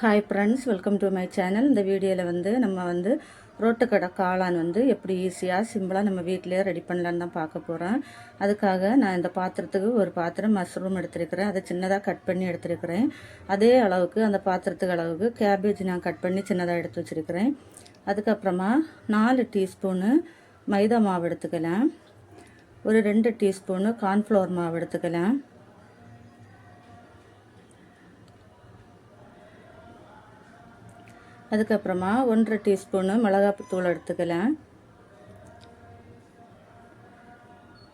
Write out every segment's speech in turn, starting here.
Hi friends welcome to my channel இந்த வீடியோவில் வந்து நம்ம வந்து ரோட்டுக்கடை காளான் வந்து எப்படி ஈஸியாக சிம்பிளாக நம்ம வீட்டிலேயே ரெடி பண்ணலான்னு தான் பார்க்க போகிறோம் அதுக்காக நான் இந்த பாத்திரத்துக்கு ஒரு பாத்திரம் மஷ்ரூம் எடுத்திருக்கிறேன். அதை சின்னதாக கட் பண்ணி எடுத்திருக்கிறேன். அதே அளவுக்கு அந்த பாத்திரத்துக்கு அளவுக்கு கேபேஜ் நான் கட் பண்ணி சின்னதாக எடுத்து வச்சுருக்கிறேன். அதுக்கப்புறமா நாலு டீஸ்பூனு மைதா மாவு எடுத்துக்கலாம். ஒரு ரெண்டு டீஸ்பூனு கார்ன்ஃப்ளவர் மாவு எடுத்துக்கலாம். அதுக்கப்புறமா ஒன்றரை டீஸ்பூனு மிளகாத்தூள் எடுத்துக்கலாம்.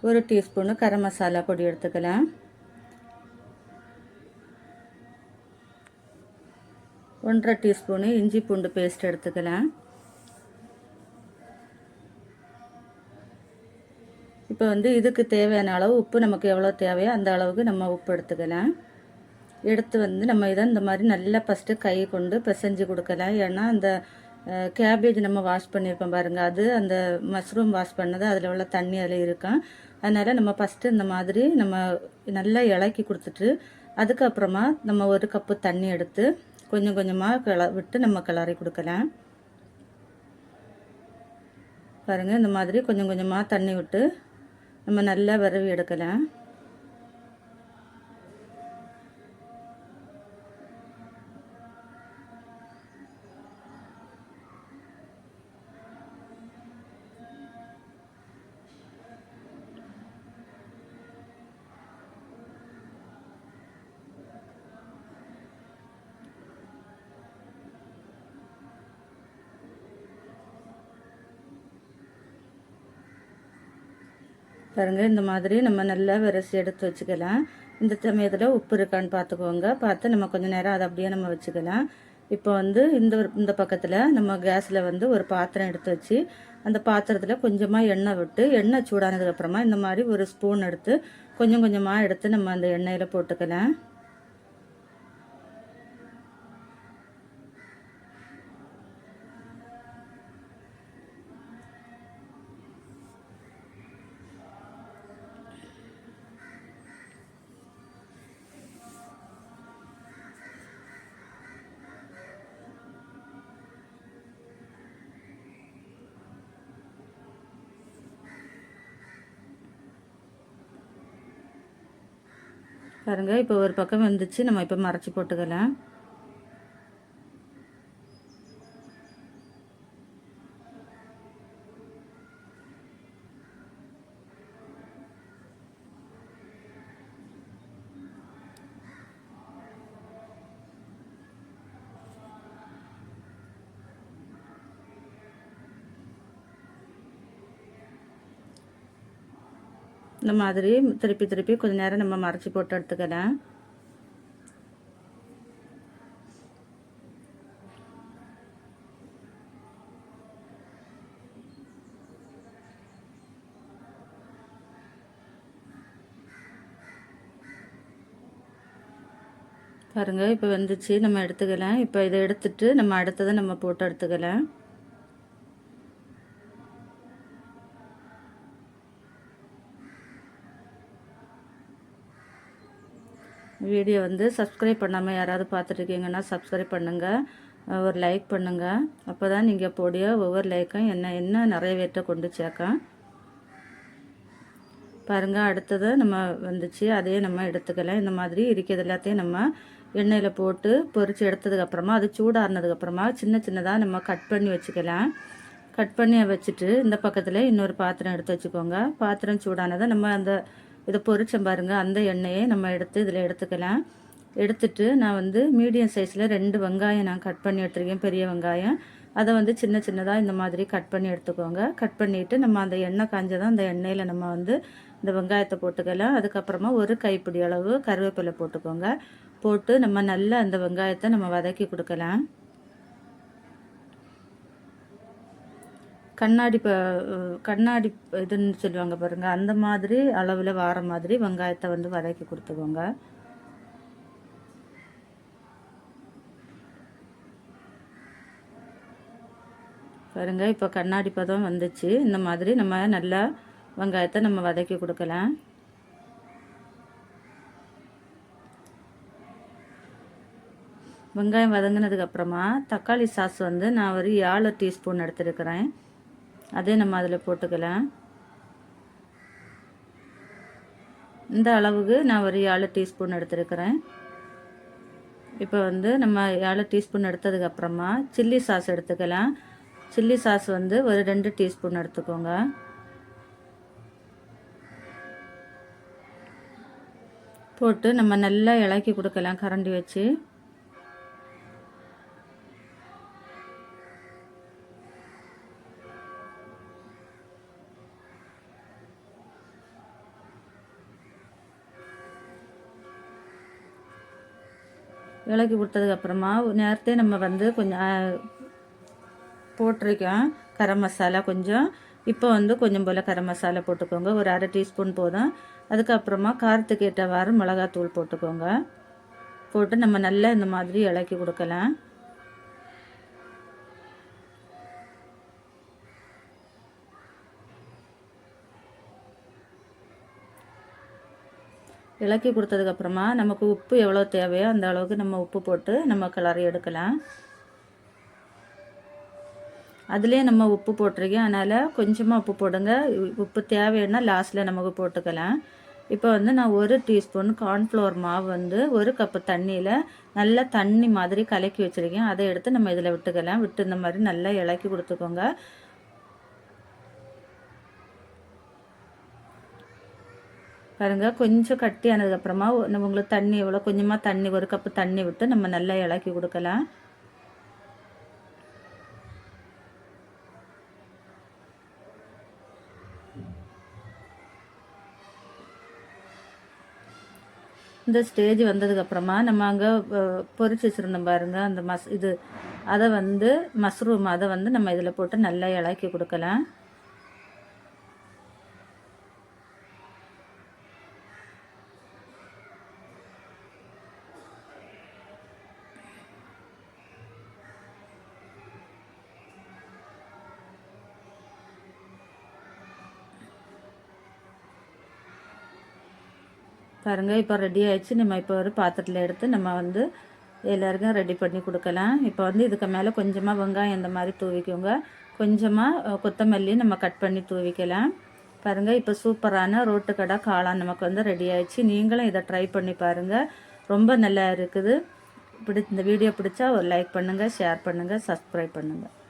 ஒரு டீஸ்பூனு கரம் மசாலா பொடி எடுத்துக்கலாம். ஒன்றரை டீஸ்பூனு இஞ்சி பூண்டு பேஸ்ட் எடுத்துக்கலாம். இப்போ வந்து இதுக்கு தேவையான அளவு உப்பு நமக்கு எவ்வளோ தேவையோ அந்த அளவுக்கு நம்ம உப்பு எடுத்துக்கலாம். எடுத்து வந்து நம்ம இதை இந்த மாதிரி நல்லா ஃபஸ்ட்டு கை கொண்டு பிசைஞ்சு கொடுக்கலாம். ஏன்னா அந்த கேபேஜ் நம்ம வாஷ் பண்ணியிருப்போம் பாருங்கள் அது அந்த மஷ்ரூம் வாஷ் பண்ணது அதில் உள்ள தண்ணி அதில் இருக்கும் அதனால் நம்ம ஃபஸ்ட்டு இந்த மாதிரி நம்ம நல்லா இலக்கி கொடுத்துட்டு அதுக்கப்புறமா நம்ம ஒரு கப்பு தண்ணி எடுத்து கொஞ்சம் கொஞ்சமாக கிள விட்டு நம்ம கிளறி கொடுக்கலாம். பாருங்கள் இந்த மாதிரி கொஞ்சம் கொஞ்சமாக தண்ணி விட்டு நம்ம நல்லா விரவி எடுக்கலாம். பாருங்கள் இந்த மாதிரி நம்ம நல்லா விரசி எடுத்து வச்சுக்கலாம். இந்த சமயத்தில் உப்பு இருக்கான்னு பார்த்துக்கோங்க பார்த்து நம்ம கொஞ்சம் நேரம் அதை அப்படியே நம்ம வச்சுக்கலாம். இப்போ வந்து இந்த இந்த பக்கத்தில் நம்ம கேஸில் வந்து ஒரு பாத்திரம் எடுத்து வச்சு அந்த பாத்திரத்தில் கொஞ்சமாக எண்ணெய் விட்டு எண்ணெய் சூடானதுக்கப்புறமா இந்த மாதிரி ஒரு ஸ்பூன் எடுத்து கொஞ்சம் கொஞ்சமாக எடுத்து நம்ம அந்த எண்ணெயில் போட்டுக்கலாம். பாருங்கள் இப்போ ஒரு பக்கம் வந்துச்சு. நம்ம இப்போ மறைச்சி போட்டுக்கலாம். இந்த மாதிரி திருப்பி திருப்பி கொஞ்சம் நேரம் நம்ம மறைச்சி போட்டு எடுத்துக்கலாம் பாருங்கள் இப்போ வந்துச்சு. நம்ம எடுத்துக்கலாம் இப்போ இதை எடுத்துட்டு நம்ம அடுத்ததை நம்ம போட்டு எடுத்துக்கலாம் வீடியோ வந்து சப்ஸ்கிரைப் பண்ணாமல் யாராவது பார்த்துட்ருக்கீங்கன்னா சப்ஸ்கிரைப் பண்ணுங்கள் ஒரு லைக் பண்ணுங்கள் அப்போ தான் நீங்கள் போடிய ஒவ்வொரு லைக்கும் என்ன என்ன நிறைவேற்ற கொண்டு சேர்க்க. பாருங்கள் அடுத்தது நம்ம வந்துச்சு. அதே நம்ம எடுத்துக்கலாம் இந்த மாதிரி இருக்கிறது எல்லாத்தையும் நம்ம எண்ணெயில் போட்டு பொறிச்சு எடுத்ததுக்கப்புறமா அது சூடாறினதுக்கப்புறமா சின்ன சின்னதாக நம்ம கட் பண்ணி வச்சுக்கலாம். கட் பண்ணி வச்சுட்டு இந்த பக்கத்தில் இன்னொரு பாத்திரம் எடுத்து வச்சுக்கோங்க. பாத்திரம் சூடானதை நம்ம அந்த இதை பொரிச்சம் பாருங்கள் அந்த எண்ணெயை நம்ம எடுத்து இதில் எடுத்துக்கலாம். எடுத்துட்டு நான் வந்து மீடியம் சைஸில் ரெண்டு வெங்காயம் நான் கட் பண்ணி எடுத்துருக்கேன் பெரிய வெங்காயம். அதை வந்து சின்ன சின்னதாக இந்த மாதிரி கட் பண்ணி எடுத்துக்கோங்க. கட் பண்ணிவிட்டு நம்ம அந்த எண்ணெய் காஞ்சதான் அந்த எண்ணெயில் நம்ம வந்து இந்த வெங்காயத்தை போட்டுக்கலாம். அதுக்கப்புறமா ஒரு கைப்பிடி அளவு கருவேப்பிலை போட்டுக்கோங்க. போட்டு நம்ம நல்லா அந்த வெங்காயத்தை நம்ம வதக்கி கொடுக்கலாம். கண்ணாடி ப கண்ணாடி இதுன்னு சொல்லுவாங்க பாருங்கள் அந்த மாதிரி அளவில் வார மாதிரி வெங்காயத்தை வந்து வதக்கி கொடுத்துக்கோங்க. பாருங்கள் இப்போ கண்ணாடி பதம் வந்துச்சு. இந்த மாதிரி நம்ம நல்லா வெங்காயத்தை நம்ம வதக்கி கொடுக்கலாம். வெங்காயம் வதங்கினதுக்கப்புறமா தக்காளி சாஸ் வந்து நான் ஒரு ஏழு டீஸ்பூன் எடுத்துருக்கிறேன். அதே நம்ம அதில் போட்டுக்கலாம். இந்த அளவுக்கு நான் ஒரு ஏழு டீஸ்பூன் எடுத்துருக்கிறேன். இப்போ வந்து நம்ம ஏழு டீஸ்பூன் எடுத்ததுக்கப்புறமா சில்லி சாஸ் எடுத்துக்கலாம். சில்லி சாஸ் வந்து ஒரு ரெண்டு டீஸ்பூன் எடுத்துக்கோங்க. போட்டு நம்ம நல்லா இலக்கி கொடுக்கலாம் கரண்டி வச்சு. இலக்கி கொடுத்ததுக்கப்புறமா நேரத்தே நம்ம வந்து கொஞ்சம் போட்டிருக்கோம். கரம் மசாலா கொஞ்சம். இப்போ வந்து கொஞ்சம் போல் கரம் மசாலா போட்டுக்கோங்க. ஒரு அரை டீஸ்பூன் போதும். அதுக்கப்புறமா காரத்துக்கு ஏற்றவாறு மிளகாத்தூள் போட்டுக்கோங்க. போட்டு நம்ம நல்லா இந்த மாதிரி இலக்கி கொடுக்கலாம். இலக்கி கொடுத்ததுக்கப்புறமா நமக்கு உப்பு எவ்வளோ தேவையோ அந்த அளவுக்கு நம்ம உப்பு போட்டு நம்ம கிளறி எடுக்கலாம். அதுலேயே நம்ம உப்பு போட்டிருக்கோம். அதனால் கொஞ்சமாக உப்பு போடுங்க. உப்பு தேவைன்னா லாஸ்ட்டில் நமக்கு போட்டுக்கலாம். இப்போ வந்து நான் ஒரு டீஸ்பூன் கார்ன்ஃப்ளவர் மாவு வந்து ஒரு கப்பு தண்ணியில் நல்லா தண்ணி மாதிரி கலக்கி வச்சுருக்கேன். அதை எடுத்து நம்ம இதில் விட்டுக்கலாம். விட்டு இந்த மாதிரி நல்லா இலக்கி கொடுத்துக்கோங்க. பாருங்கள் கொஞ்சம் கட்டி ஆனதுக்கப்புறமா உங்களுக்கு தண்ணி எவ்வளோ கொஞ்சமாக தண்ணி ஒரு கப்பு தண்ணி விட்டு நம்ம நல்லா இலக்கி கொடுக்கலாம். இந்த ஸ்டேஜ் வந்ததுக்கப்புறமா நம்ம அங்கே பொறிச்சு வச்சுருந்தோம் பாருங்கள் அந்த மஸ் இது அதை வந்து மஷ்ரூம் அதை வந்து நம்ம இதில் போட்டு நல்லா இலக்கி கொடுக்கலாம். பாருங்கள் இப்போ ரெடி ஆயிடுச்சு. நம்ம இப்போ ஒரு பாத்திரத்தில் எடுத்து நம்ம வந்து எல்லாருக்கும் ரெடி பண்ணி கொடுக்கலாம். இப்போ வந்து இதுக்கு மேலே கொஞ்சமாக வெங்காயம் இந்த மாதிரி தூவிக்கோங்க. கொஞ்சமாக கொத்தமல்லி நம்ம கட் பண்ணி தூவிக்கலாம். பாருங்கள் இப்போ சூப்பரான ரோட்டு கடை காளான் நமக்கு வந்து ரெடி ஆயிடுச்சு. நீங்களும் இதை ட்ரை பண்ணி பாருங்கள் ரொம்ப நல்லா இருக்குது. பிடி இந்த வீடியோ பிடிச்சா ஒரு லைக் பண்ணுங்கள் ஷேர் பண்ணுங்கள் சப்ஸ்கிரைப் பண்ணுங்கள்